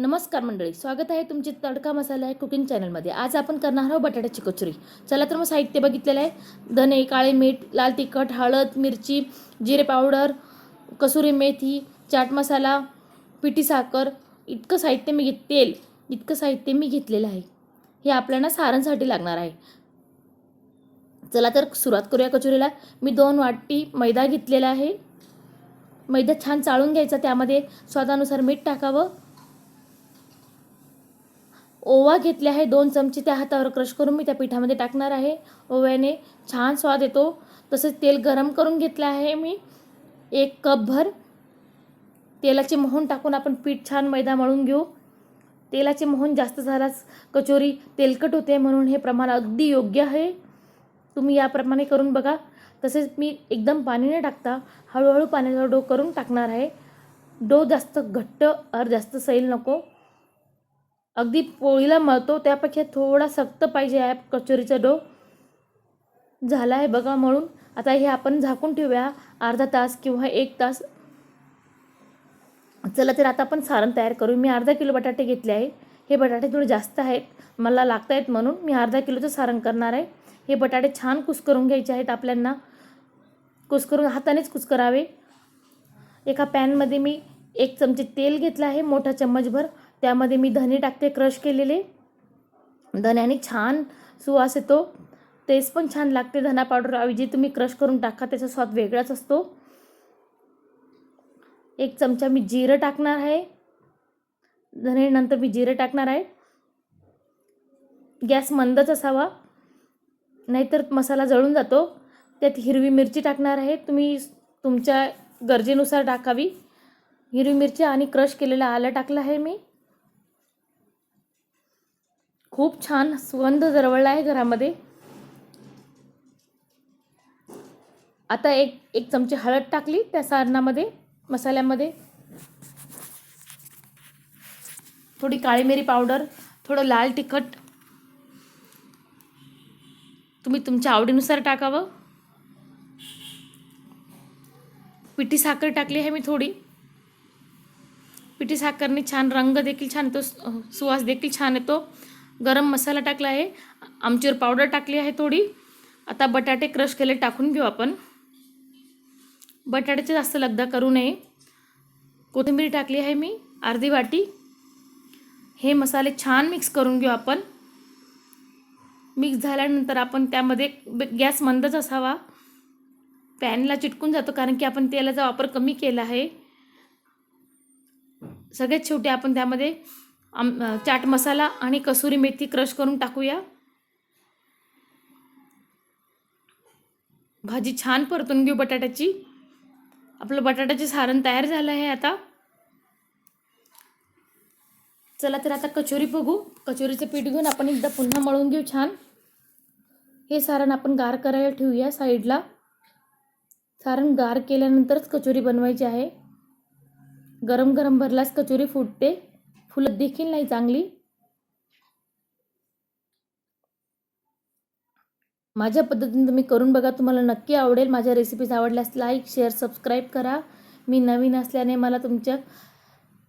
नमस्कार मंडळी स्वागत आहे तुमचे तडका मसाला आहे कुकिंग चॅनलमध्ये. आज आपण करणार आहोत बटाट्याची कचोरी चला तर मग साहित्य बघितलेलं आहे. धने काळे मीठ लाल तिखट हळद मिरची जिरे पावडर कसुरी मेथी चाट मसाला पिठी साखर. इतकं साहित्य मी घेत तेल इतकं साहित्य मी घेतलेलं आहे. हे आपल्याला सारणसाठी लागणार आहे. चला तर सुरुवात करूया कचोरीला. मी दोन वाटी मैदा घेतलेला आहे. मैदा छान चाळून घ्यायचा त्यामध्ये स्वादानुसार मीठ टाकावं. ओवा घेतले आहे. दोन चमचे त्या हातावर क्रश करून मी त्या पिठामध्ये टाकणार आहे. ओव्याने छान स्वाद येतो. तसेच तेल गरम करून घेतलं आहे मी. एक कपभर तेलाचे मोहन टाकून आपण पीठ छान मैदा मळून घेऊ. तेलाचे मोहन जास्त झालाच कचोरी तेलकट होते म्हणून हे प्रमाण अगदी योग्य आहे. तुम्ही याप्रमाणे करून बघा. तसेच मी एकदम पाणी न टाकता हळूहळू पाण्याचा डो करून टाकणार आहे. डो जास्त घट्ट और जास्त सैल नको. अगदी पोळीला मळतो त्यापेक्षा थोडा सक्त पाहिजे आहे कचोरीचा डो. झाला आहे बघा म्हणून आता हे आपण झाकून ठेवूया. अर्धा तास किंवा एक तास. चला तर आता आपण सारण तयार करू. मी अर्धा किलो बटाटे घेतले आहे. हे बटाटे थोडे जास्त आहेत. मला लागत आहेत म्हणून मी अर्धा किलोचं सारण करणार आहे. हे बटाटे छान कुस्करून घ्यायचे आहेत आपल्यांना. कुस्करून हातानेच कुस्करावे. एका पॅनमध्ये मी एक चमचे तेल घेतलं आहे मोठा चम्मचभर. त्यामध्ये मी धने टाकते क्रश केलेले. धन्याने छान सुवास येतो. तेच पण छान लागते धना पावडर ऐवजी तुम्ही क्रश करून टाका त्याचा स्वाद वेगळाच असतो. एक चमचा मी जिरं टाकणार आहे. धनेनंतर मी जिरं टाकणार आहे. गॅस मंदच असावा. नाहीतर मसाला जळून जातो. त्यात हिरवी मिरची टाकणार आहे. तुम्ही तुमच्या गरजेनुसार टाकावी. हिरवी मिरची आणि क्रश केलेलं आलं टाकलं आहे मी. खूप छान सुगंध दरवळला आहे घरामध्ये. आता एक एक चमचे हळद टाकली त्या सारणामध्ये मसाल्यामध्ये. थोडी काळी मिरी पावडर थोडं लाल तिखट. तुम्ही तुमच्या आवडीनुसार टाकावं. पिठी साखर टाकली आहे मी थोडी. पिठी साखरने छान रंग देखील छान येतो सुवास देखील छान येतो. गरम मसाला टाकला आहे. आमचूर पावडर टाकली आहे थोडी. आता बटाटे क्रश केले टाकून घेऊ आपण. बटाट्याचे जास्त लगदा करू नये. कोथिंबीर टाकली आहे मी अर्धी वाटी. हे मसाले छान मिक्स करून घेऊ आपण. मिक्स झाल्यानंतर आपण त्यामध्ये गॅस मंदच असावा. पॅनला चिटकून जातो कारण की आपण तेलाचा वापर कमी केला आहे. सगळ्यात शेवटी आपण त्यामध्ये आम चाट मसाला आणि कसुरी मेथी क्रश करून टाकूया. भाजी छान परतून घेऊ बटाट्याची. आपलं बटाट्याचे सारण तयार झालं आहे आता. चला तर आता कचोरी बघू. कचोरीचं पीठ घेऊन आपण एकदा पुन्हा मळून घेऊ छान. हे सारण आपण गार करायला ठेवूया साईडला. सारण गार केल्यानंतरच कचोरी बनवायची आहे. गरम गरम भरल्यास कचोरी फुटते. फुलं देखील नाही चांगली. माझ्या पद्धतीने तुम्ही करून बघा तुम्हाला नक्की आवडेल. माझ्या रेसिपीज आवडल्यास लाईक शेअर सबस्क्राईब करा. मी नवीन असल्याने मला तुमच्या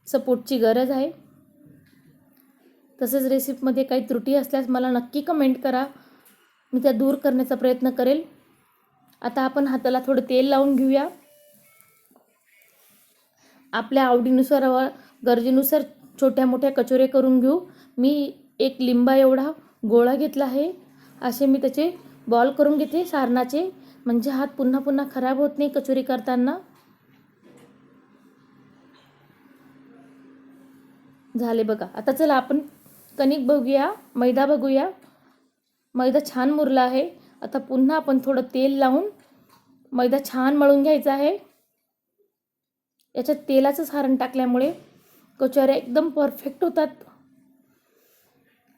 सपोर्टची गरज आहे. तसेच रेसिपीमध्ये काही त्रुटी असल्यास मला नक्की कमेंट करा. मी त्या दूर करण्याचा प्रयत्न करेल. आता आपण हाताला थोडं तेल लावून घेऊया. आपल्या आवडीनुसार व गरजेनुसार छोट्या मोठ्या कचोरे करून घेऊ. मी एक लिंबा एवढा गोळा घेतला आहे. असे मी त्याचे बॉल करून घेते सारणाचे. म्हणजे हात पुन्हा पुन्हा खराब होत नाही कचोरी करताना. झाले बघा. आता चला आपण कणिक बघूया मैदा बघूया. मैदा छान मुरला आहे. आता पुन्हा आपण थोडं तेल लावून मैदा छान मळून घ्यायचा आहे. याच्यात तेलाचं सारण टाकल्यामुळे कचोऱ्या एकदम परफेक्ट होतात.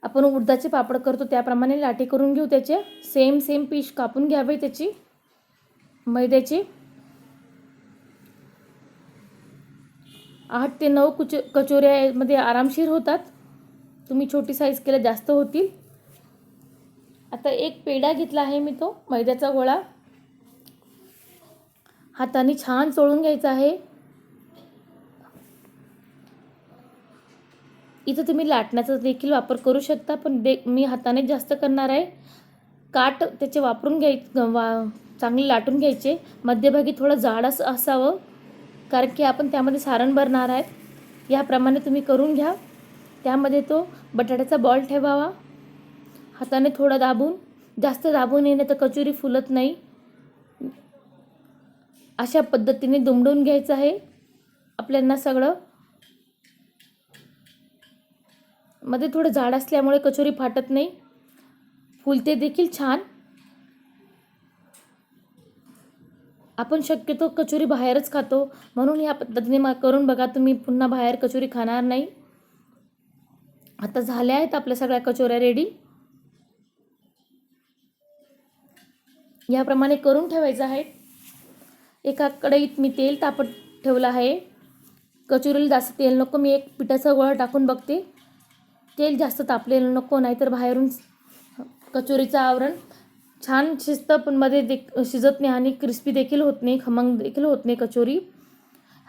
आपण उडदाचे पापड करतो त्याप्रमाणे लाटे करून घेऊ त्याचे. सेम सेम पीस कापून घ्यावे त्याची. मैद्याची. आठ ते नऊ कुच कचोऱ्यामध्ये आरामशीर होतात. तुम्ही छोटी साईज केल्या जास्त होतील. आता एक पेढा घेतला आहे मी तो मैद्याचा गोळा. हाताने छान चोळून घ्यायचा आहे. इथं तुम्ही लाटण्याचा देखील वापर करू शकता पण दे मी हाताने जास्त करणार आहे. काट त्याचे वापरून घ्याय वा चांगले लाटून घ्यायचे. मध्यभागी थोडं जाड असं असावं कारण की आपण त्यामध्ये सारण भरणार आहेत. याप्रमाणे तुम्ही करून घ्या. त्यामध्ये तो बटाट्याचा बॉल ठेवावा. हाताने थोडं दाबून जास्त दाबून येणे तर कचोरी फुलत नाही. अशा पद्धतीने दुमडून घ्यायचं आहे. आपल्यांना सगळं मध्ये थोडं जाड असल्यामुळे कचोरी फाटत नाही. फुलते देखील छान. आपण शक्यतो कचोरी बाहेरच खातो. म्हणून या पद्धतीने मा करून बघा तुम्ही पुन्हा बाहेर कचोरी खाणार नाही. आता झाल्या आहेत आपल्या सगळ्या कचोऱ्या रेडी याप्रमाणे करून ठेवायचं आहे. एका कढईत मी तेल तापत ठेवलं आहे. कचोरीला जास्त तेल नको मी एक पिठाचा गोळा टाकून बघते. तेल जास्त तापलेलं नको नाहीतर बाहेरून कचोरीचं आवरण छान शिजतं पण मध्ये देख शिजत नाही आणि क्रिस्पी देखील होत नाही खमंग देखील होत नाही कचोरी.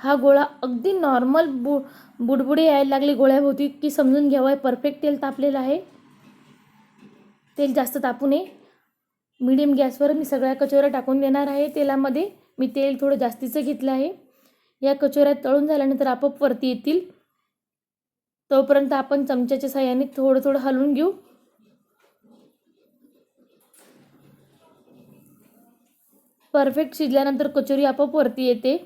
हा गोळा अगदी नॉर्मल बु बुडबुडे यायला लागले गोळ्याभोवती की समजून घ्यावं परफेक्ट तेल तापलेलं आहे. तेल जास्त तापू नये. मीडियम गॅसवर मी सगळ्या कचोऱ्या टाकून देणार आहे तेलामध्ये. मी तेल थोडं जास्तीचं घेतलं आहे. या कचोऱ्या तळून झाल्यानंतर आपोआप वरती येतील. तोपर्यंत आपण चमच्याच्या साह्याने थोडं थोडं हलवून घेऊ. परफेक्ट शिजल्यानंतर कचोरी आपोआप वरती येते.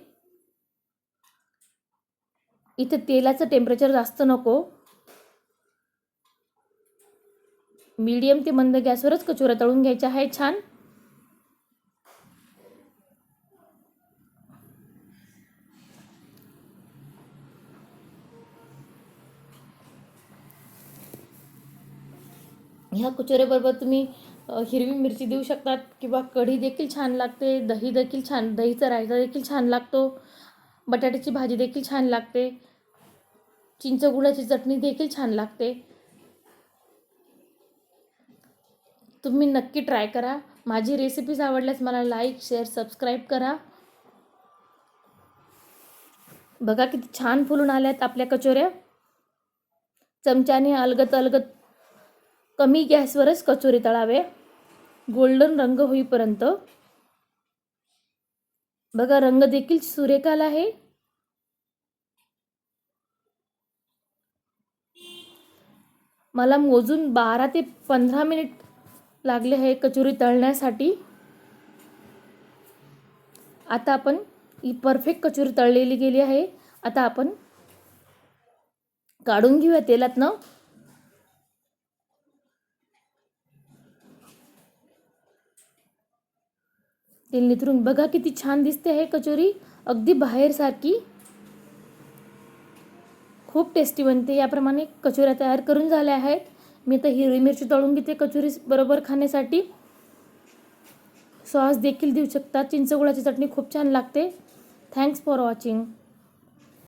इथं तेलाचं टेम्परेचर जास्त नको. मीडियम ते मंद गॅसवरच कचोऱ्या तळून घ्यायच्या. आहे छान. ह्या कचोऱ्याबरोबर तुम्ही हिरवी मिरची देऊ शकतात किंवा कढी देखील छान लागते दही देखील छान दहीचा रायता देखील छान लागतो बटाट्याची भाजी देखील छान लागते चिंच गुळाची चटणी देखील छान लागते. तुम्ही नक्की ट्राय करा. माझी रेसिपीज आवडल्यास मला लाईक शेअर सबस्क्राईब करा. बघा किती छान फुलून आल्यात आपल्या कचोऱ्या. चमच्याने अलगत अलगत कमी गॅसवरच कचोरी तळावे. गोल्डन रंग होईपर्यंत. बघा रंग देखील सुरेख आहे. मला मोजून बारा ते पंधरा मिनिट लागले आहे कचोरी तळण्यासाठी. आता आपण ही परफेक्ट कचोरी तळलेली गेली आहे. आता आपण काढून घेऊया तेलातनं. तेल निथरून बघा किती छान दिसते आहे कचोरी. अगदी बाहेरसारखी. खूप टेस्टी बनते. याप्रमाणे कचोऱ्या तयार करून झाल्या आहेत. मी आता हिरवी मिरची तळून घेते कचोरी बरोबर खाण्यासाठी. सॉस देखील देऊ शकतात चिंचगुळाची चटणी खूप छान लागते. Thanks for watching